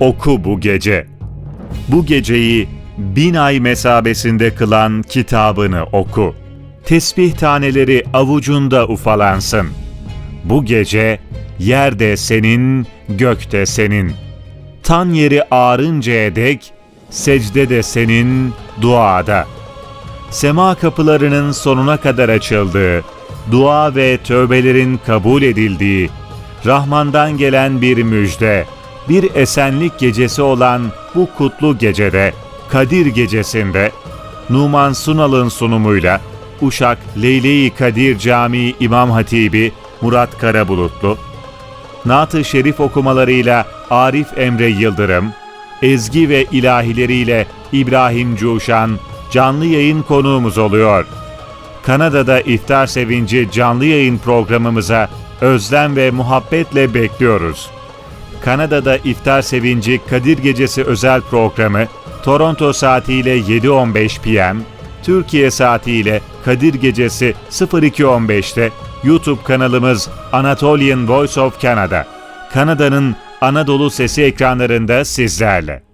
Oku bu gece. Bu geceyi bin ay mesabesinde kılan kitabını oku. Tesbih taneleri avucunda ufalansın. Bu gece yerde senin, gökte senin. Tan yeri ağrıncaya dek, secde de senin, duada. Sema kapılarının sonuna kadar açıldığı, dua ve tövbelerin kabul edildiği, Rahman'dan gelen bir müjde, bir esenlik gecesi olan bu kutlu gecede, Kadir gecesinde, Numan Sunal'ın sunumuyla Uşak Leyle-i Kadir Camii İmam Hatibi Murat Karabulutlu, Naat-ı Şerif okumalarıyla Arif Emre Yıldırım, ezgi ve ilahileriyle İbrahim Cuşan canlı yayın konuğumuz oluyor. Kanada'da İftar Sevinci canlı yayın programımıza özlem ve muhabbetle bekliyoruz. Kanada'da İftar Sevinci Kadir Gecesi özel programı Toronto saatiyle 7.15 PM, Türkiye saatiyle Kadir Gecesi 02.15'te YouTube kanalımız Anatolian Voice of Canada. Kanada'nın Anadolu Sesi ekranlarında sizlerle.